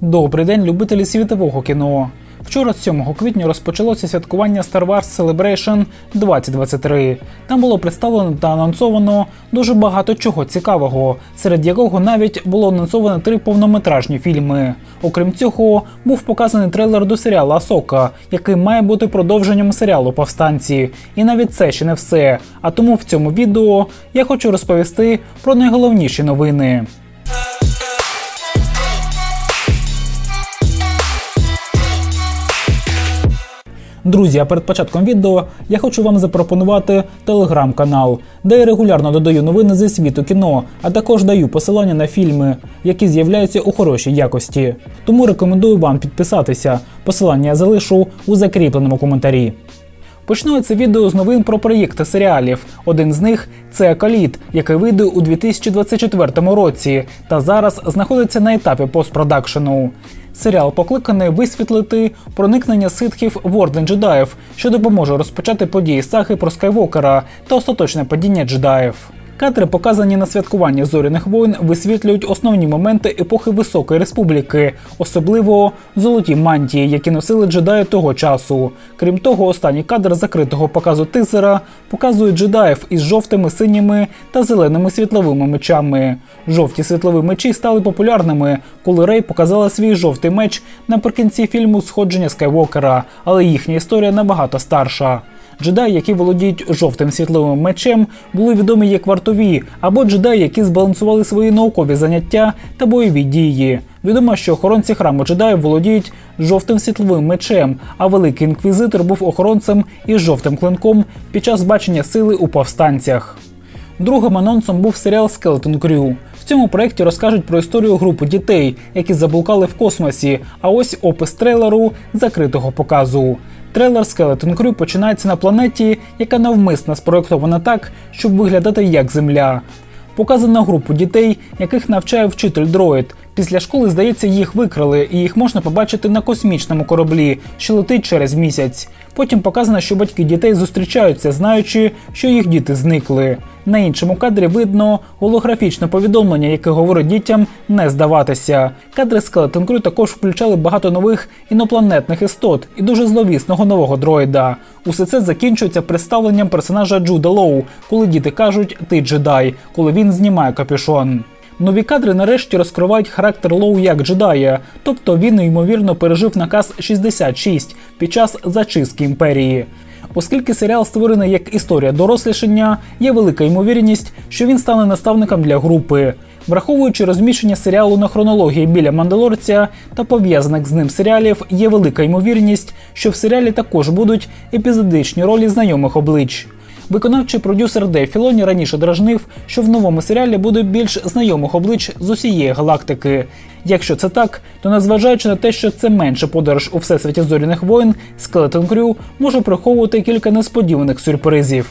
Добрий день, любителі світового кіно. Вчора, 7 квітня, розпочалося святкування Star Wars Celebration 2023. Там було представлено та анонсовано дуже багато чого цікавого, серед якого навіть було анонсовано три повнометражні фільми. Окрім цього, був показаний трейлер до серіалу Асока, який має бути продовженням серіалу Повстанці. І навіть це ще не все. А тому в цьому відео я хочу розповісти про найголовніші новини. Друзі, а перед початком відео я хочу вам запропонувати телеграм-канал, де я регулярно додаю новини зі світу кіно, а також даю посилання на фільми, які з'являються у хорошій якості. Тому рекомендую вам підписатися. Посилання я залишу у закріпленому коментарі. Почну це відео з новин про проєкти серіалів. Один з них це Акаліт, який вийде у 2024 році, та зараз знаходиться на етапі постпродакшену. Серіал покликаний висвітлити проникнення ситхів в орден джедаїв, що допоможе розпочати події саги про Скайвокера та остаточне падіння джедаїв. Кадри, показані на святкуванні зоряних воїн, висвітлюють основні моменти епохи Високої Республіки, особливо золоті мантії, які носили джедаї того часу. Крім того, останній кадр закритого показу тизера показує джедаїв із жовтими, синіми та зеленими світловими мечами. Жовті світлові мечі стали популярними, коли Рей показала свій жовтий меч наприкінці фільму Сходження Скайвокера, але їхня історія набагато старша. Джедаї, які володіють жовтим світловим мечем, були відомі як вартові, або джедаї, які збалансували свої наукові заняття та бойові дії. Відомо, що охоронці храму джедаїв володіють жовтим світловим мечем, а великий інквізитор був охоронцем із жовтим клинком під час бачення сили у повстанцях. Другим анонсом був серіал Skeleton Crew. В цьому проєкті розкажуть про історію групи дітей, які заблукали в космосі. А ось опис трейлеру закритого показу. Трейлер Skeleton Crew починається на планеті, яка навмисно спроєктована так, щоб виглядати як Земля. Показано групу дітей, яких навчає вчитель дроїд. Після школи, здається, їх викрали, і їх можна побачити на космічному кораблі, що летить через місяць. Потім показано, що батьки дітей зустрічаються, знаючи, що їх діти зникли. На іншому кадрі видно голографічне повідомлення, яке говорить дітям не здаватися. Кадри Skeleton Crew також включали багато нових інопланетних істот і дуже зловісного нового дроїда. Усе це закінчується представленням персонажа Джуда Лоу, коли діти кажуть Ти джедай, коли він знімає капюшон. Нові кадри нарешті розкривають характер Лоу як джедая, тобто він ймовірно пережив наказ 66 під час зачистки імперії. Оскільки серіал створений як історія дорослішання, є велика ймовірність, що він стане наставником для групи. Враховуючи розміщення серіалу на хронології біля Мандалорця та пов'язаних з ним серіалів, є велика ймовірність, що в серіалі також будуть епізодичні ролі знайомих облич. Виконавчий продюсер Дейв Філоні раніше дражнив, що в новому серіалі буде більш знайомих облич з усієї галактики. Якщо це так, то незважаючи на те, що це менше подорож у всесвіті зоряних воїн, Skeleton Crew може приховувати кілька несподіваних сюрпризів.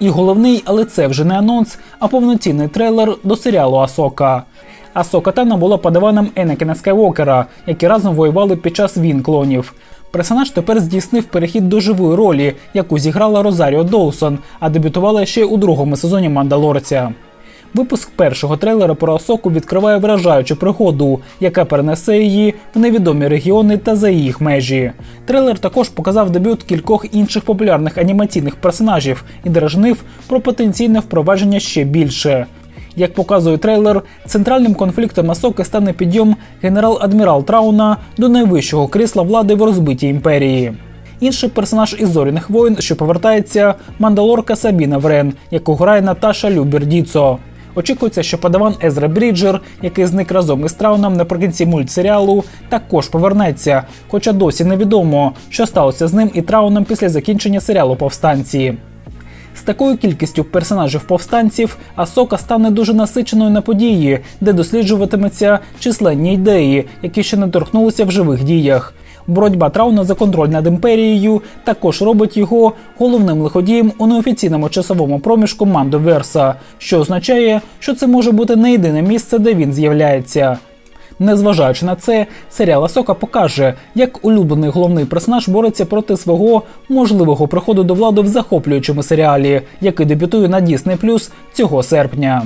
І головний, але це вже не анонс, а повноцінний трейлер до серіалу Асока. Асока Тана була подаваном Енекена Скайвокера, які разом воювали під час війн клонів. Персонаж тепер здійснив перехід до живої ролі, яку зіграла Розаріо Доусон, а дебютувала ще у другому сезоні Мандалорця. Випуск першого трейлера про Асоку відкриває вражаючу пригоду, яка перенесе її в невідомі регіони та за їх межі. Трейлер також показав дебют кількох інших популярних анімаційних персонажів і дражнив про потенційне впровадження ще більше. Як показує трейлер, центральним конфліктом Асоки стане підйом генерал-адмірал Трауна до найвищого крісла влади в розбитій імперії. Інший персонаж із зоряних воїн, що повертається, мандалорка Сабіна Врен, яку грає Наташа Любердіцо. Очікується, що подаван Езра Бріджер, який зник разом із Трауном наприкінці мультсеріалу, також повернеться, хоча досі невідомо, що сталося з ним і Трауном після закінчення серіалу Повстанці. З такою кількістю персонажів повстанців Асока стане дуже насиченою на події, де досліджуватиметься численні ідеї, які ще не торкнулися в живих діях. Боротьба Трауна за контроль над імперією також робить його головним лиходієм у неофіційному часовому проміжку Мандоверса, що означає, що це може бути не єдине місце, де він з'являється. Незважаючи на це, серіал Асока покаже, як улюблений головний персонаж бореться проти свого можливого приходу до влади в захоплюючому серіалі, який дебютує на Disney Plus цього серпня.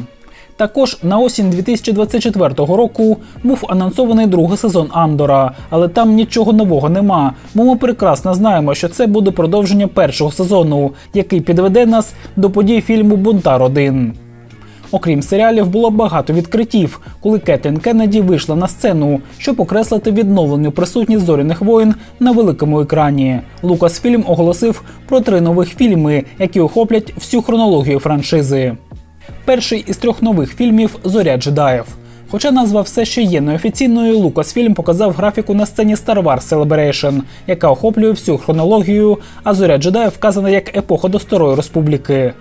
Також на осінь 2024 року був анонсований другий сезон Андора, але там нічого нового нема. Бо ми прекрасно знаємо, що це буде продовження першого сезону, який підведе нас до подій фільму Бунтар 1 Окрім серіалів, було багато відкриттів, коли Кетлін Кеннеді вийшла на сцену, щоб окреслити відновлену присутність зоряних воїн на великому екрані. Лукасфільм оголосив про три нових фільми, які охоплять всю хронологію франшизи. Перший із трьох нових фільмів Зоря джедаїв. Хоча назва все ще є неофіційною, Лукасфільм показав графіку на сцені Star Wars Celebration, яка охоплює всю хронологію, а зоря джедаїв вказана як епоха до Старої Республіки.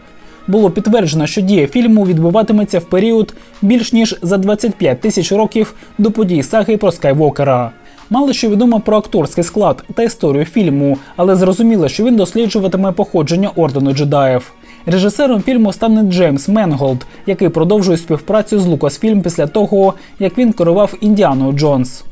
Було підтверджено, що дія фільму відбуватиметься в період більш ніж за 25 тисяч років до подій саги про Скайвокера. Мало що відомо про акторський склад та історію фільму, але зрозуміло, що він досліджуватиме походження ордену джедаїв. Режисером фільму стане Джеймс Менголд, який продовжує співпрацю з Лукасфільм після того, як він керував Індіаною Джонс.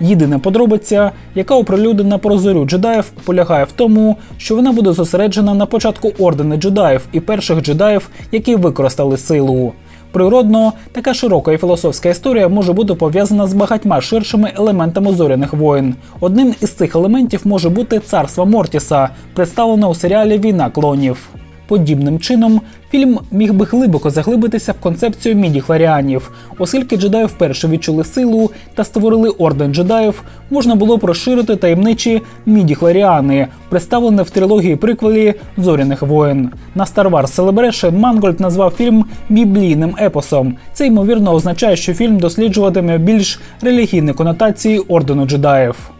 Єдина подробиця, яка оприлюднена про зорю джедаїв, полягає в тому, що вона буде зосереджена на початку ордени джедаїв і перших джедаїв, які використали силу. Природно, така широка і філософська історія може бути пов'язана з багатьма ширшими елементами зоряних воїн. Одним із цих елементів може бути царство Мортіса, представлене у серіалі Війна клонів. Подібним чином фільм міг би глибоко заглибитися в концепцію міді-хларіанів, оскільки джедаї вперше відчули силу та створили орден джедаїв, можна було б розширити таємничі міді-хларіани, представлені в трилогії приквелі Зоряних воїн. На Star Wars Celebration Мангольд назвав фільм біблійним епосом. Це ймовірно означає, що фільм досліджуватиме більш релігійні конотації ордену джедаїв.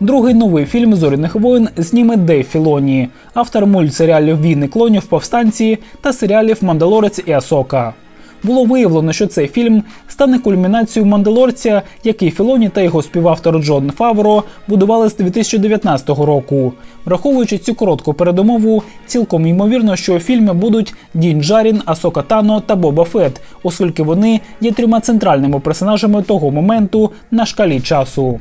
Другий новий фільм Зоряних воїн зніме Дейв Філоні, автор мультсеріалів Війни клонів повстанці та серіалів Мандалорець і Асока. Було виявлено, що цей фільм стане кульмінацією Мандалорця, який Філоні та його співавтор Джон Фавро будували з 2019 року. Враховуючи цю коротку передумову, цілком ймовірно, що у фільмі будуть Дін Джарін, Асока Тано та Боба Фет, оскільки вони є трьома центральними персонажами того моменту на шкалі часу.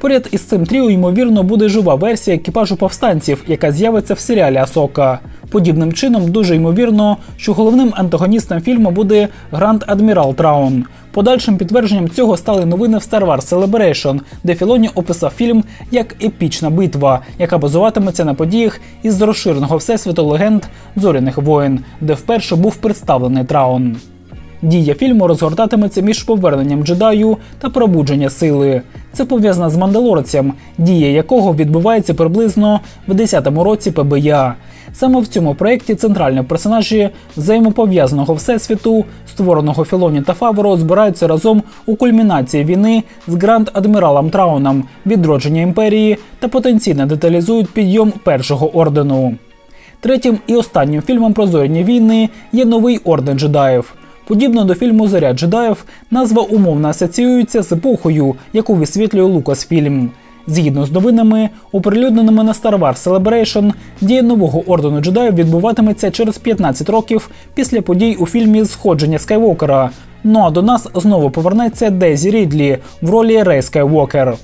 Поряд із цим тріо, ймовірно, буде жива версія екіпажу повстанців, яка з'явиться в серіалі Асока. Подібним чином, дуже ймовірно, що головним антагоністом фільму буде Гранд Адмірал Траун. Подальшим підтвердженням цього стали новини в Star Wars Celebration, де Філоні описав фільм як епічна битва, яка базуватиметься на подіях із розширеного всесвіту легенд зоряних воїн, де вперше був представлений Траун. Дія фільму розгортатиметься між поверненням джедаю та пробудження сили. Це пов'язано з мандалорцем, дія якого відбувається приблизно в 10-му році ПБЯ. Саме в цьому проєкті центральні персонажі взаємопов'язаного всесвіту, створеного Філоні та Фаворо, збираються разом у кульмінації війни з Гранд Адміралом Трауном, відродження імперії та потенційно деталізують підйом першого ордену. Третім і останнім фільмом про зоряні війни є новий орден джедаїв. Подібно до фільму Зоря джедаїв, назва умовно асоціюється з епохою, яку висвітлює Лукасфільм. Згідно з новинами, оприлюдненими на Star Wars Celebration, дія нового ордену джедаїв відбуватиметься через 15 років після подій у фільмі Сходження Скайвокера. Ну а до нас знову повернеться Дезі Рідлі в ролі Рей Скайвокер.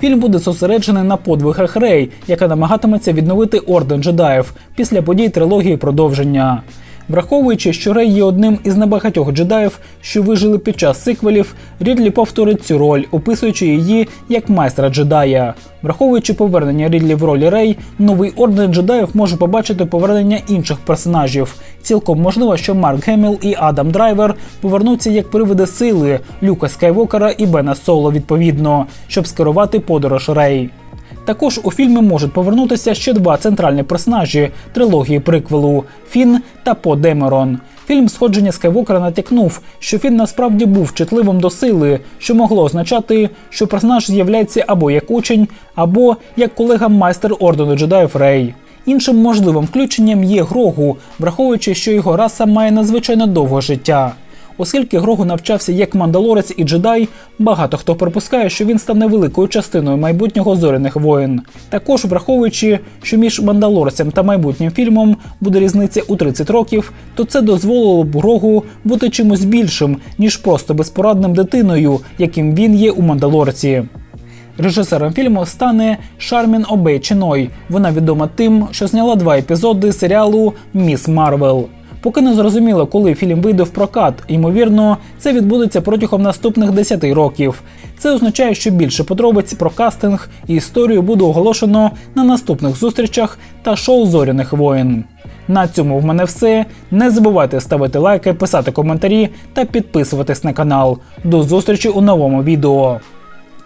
Фільм буде зосереджений на подвигах Рей, яка намагатиметься відновити орден джедаїв після подій трилогії продовження. Враховуючи, що Рей є одним із небагатьох джедаїв, що вижили під час сиквелів, Рідлі повторить цю роль, описуючи її як майстра джедая. Враховуючи повернення Рідлі в ролі Рей, новий орден джедаїв може побачити повернення інших персонажів. Цілком можливо, що Марк Геміл і Адам Драйвер повернуться як привиди сили Люка Скайвокера і Бена Соло відповідно, щоб скерувати подорож Рей. Також у фільмі можуть повернутися ще два центральні персонажі трилогії приквелу Фін та По Демерон. Фільм Сходження Скайвокера натякнув, що Фін насправді був чутливим до сили, що могло означати, що персонаж з'являється або як учень, або як колега майстер ордену джедаїв Рей. Іншим можливим включенням є Грогу, враховуючи, що його раса має надзвичайно довге життя. Оскільки Грогу навчався як мандалорець і джедай, багато хто припускає, що він стане великою частиною майбутнього зоряних воїн. Також враховуючи, що між мандалорцем та майбутнім фільмом буде різниця у 30 років, то це дозволило б Грогу бути чимось більшим, ніж просто безпорадним дитиною, яким він є у мандалорці. Режисером фільму стане Шармін Обей Чиной. Вона відома тим, що зняла два епізоди серіалу Міс Марвел. Поки не зрозуміло, коли фільм вийде в прокат. Ймовірно, це відбудеться протягом наступних 10 років. Це означає, що більше подробиць про кастинг і історію буде оголошено на наступних зустрічах та шоу Зоряних воїн. На цьому в мене все. Не забувайте ставити лайки, писати коментарі та підписуватись на канал. До зустрічі у новому відео.